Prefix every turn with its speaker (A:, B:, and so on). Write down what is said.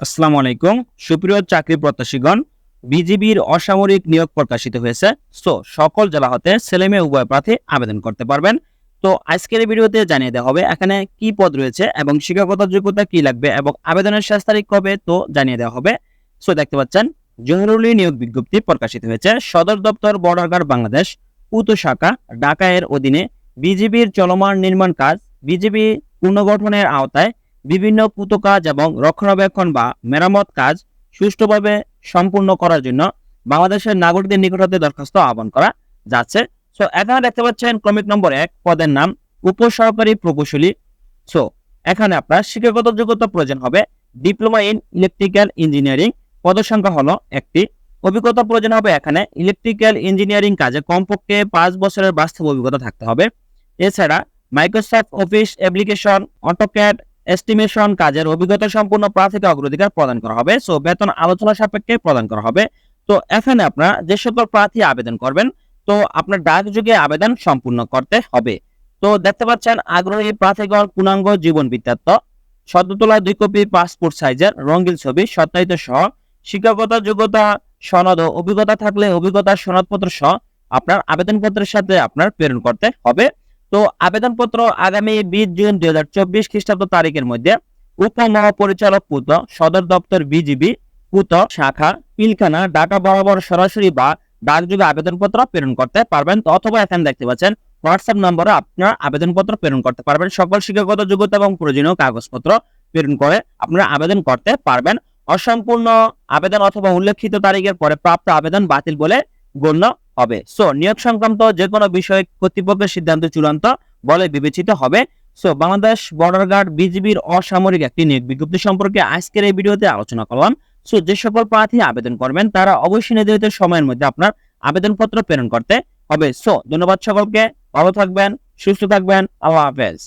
A: আসসালামু আলাইকুম। সুপ্রিয় চাকরি প্রত্যাশীগণ, বিজিবির অসামরিক নিয়োগ প্রকাশিত হয়েছে। সো, সকল জেলা হতে ছেলে মেয়ে উভয় প্রার্থী আবেদন করতে পারবেন। তো, আজকের ভিডিওতে জানিয়ে দেওয়া হবে এখানে কি পদ রয়েছে এবং শিক্ষাগত যোগ্যতা কি লাগবে এবং আবেদনের শেষ তারিখ কবে, তো জানিয়ে দেওয়া হবে। সো, দেখতে পাচ্ছেন জহরুলি নিয়োগ বিজ্ঞপ্তি প্রকাশিত হয়েছে। সদর দপ্তর বর্ডার গার্ড বাংলাদেশ উত শাখা, ঢাকা এর অধীনে বিজিবির চলমান নির্মাণ কাজ বিজিবি পুনর্গঠনের আওতায় বিভিন্ন পুত কাজ এবং রক্ষণাবেক্ষণ বা মেরামত কাজ সুষ্ঠুভাবে সম্পূর্ণ করার জন্য বাংলাদেশের নাগরিকদের নিকট হতে দরখাস্ত আহ্বান করা যাচ্ছে। সো এখানে দেখতে পাচ্ছেন ক্রমিক নম্বর এক পদের নাম উপসহকারী প্রকৌশলী। সো এখানে আপনার শিক্ষাগত যোগ্যতা প্রয়োজন হবে। ডিপ্লোমা ইন ইলেকট্রিক্যাল ইঞ্জিনিয়ারিং পদের সংখ্যা হলো একটি। অভিজ্ঞতা প্রয়োজন হবে এখানে। ইলেকট্রিক্যাল ইঞ্জিনিয়ারিং কাজে কমপক্ষে পাঁচ বছরের বাস্তব অভিজ্ঞতা থাকতে হবে। এছাড়া Microsoft office application AutoCAD estimation কাজের অভিজ্ঞতা সম্পূর্ণ প্রার্থীকে অগ্রাধিকার প্রদান করা হবে। সো বেতন আলোচনা সাপেক্ষে প্রদান করা হবে। তো, এখানে আপনারা যে সকল প্রার্থী আবেদন করবেন, তো আপনার ডাক যুগে আবেদন সম্পূর্ণ করতে হবে। তো, দেখতে পাচ্ছেন, আগ্রহী প্রার্থীগণ পূর্ণাঙ্গ জীবন বৃত্তান্ত। সদ্য তোলা দুই কপি পাসপোর্ট সাইজের রঙিন ছবি, সত্যায়িত সহ শিক্ষাগত যোগ্যতা, সনদ ও অভিজ্ঞতা থাকলে অভিজ্ঞতার সনদপত্র সহ আপনার আবেদনপত্রের সাথে আপনার প্রেরণ করতে হবে। তো আবেদনপত্র আগামী বিশ জুন দুই হাজার চব্বিশ খ্রিস্টাব্দ তারিখের মধ্যে উপ মহাপরিচালক পুত, সদর দপ্তর বিজিবি, পুত, শাখা, পিলখানা, ঢাকা বরাবর সরাসরি বা ডাকযোগে আবেদনপত্র প্রেরণ করতে পারবেন অথবা এখানে দেখতে পাচ্ছেন। হোয়াটসঅ্যাপ নম্বরে আপনারা আবেদনপত্র প্রেরণ করতে পারবেন। সকল শিক্ষাগত যোগ্যতা এবং প্রয়োজনীয় কাগজপত্র প্রেরণ করে আপনারা আবেদন করতে পারবেন। অসম্পূর্ণ আবেদন অথবা উল্লেখিত তারিখের পরে প্রাপ্ত আবেদন বাতিল বলে গণ্য হবে। সো নিয়োগ সংক্রান্ত যে কোনো বিষয়ে কর্তৃপক্ষের সিদ্ধান্ত চূড়ান্ত বলে বিবেচিত হবে। সো বাংলাদেশ বর্ডার গার্ড বিজিবির অসামরিক একটি নিয়োগ বিজ্ঞপ্তি সম্পর্কে আজকের এই ভিডিওতে আলোচনা করলাম। সো যে সকল প্রার্থী আবেদন করবেন, তারা অবশ্যই নির্ধারিত সময়ের মধ্যে আপনার আবেদনপত্র প্রেরণ করতে হবে। সো ধন্যবাদ সকলকে, ভালো থাকবেন, সুস্থ থাকবেন, আল্লাহ হাফেজ।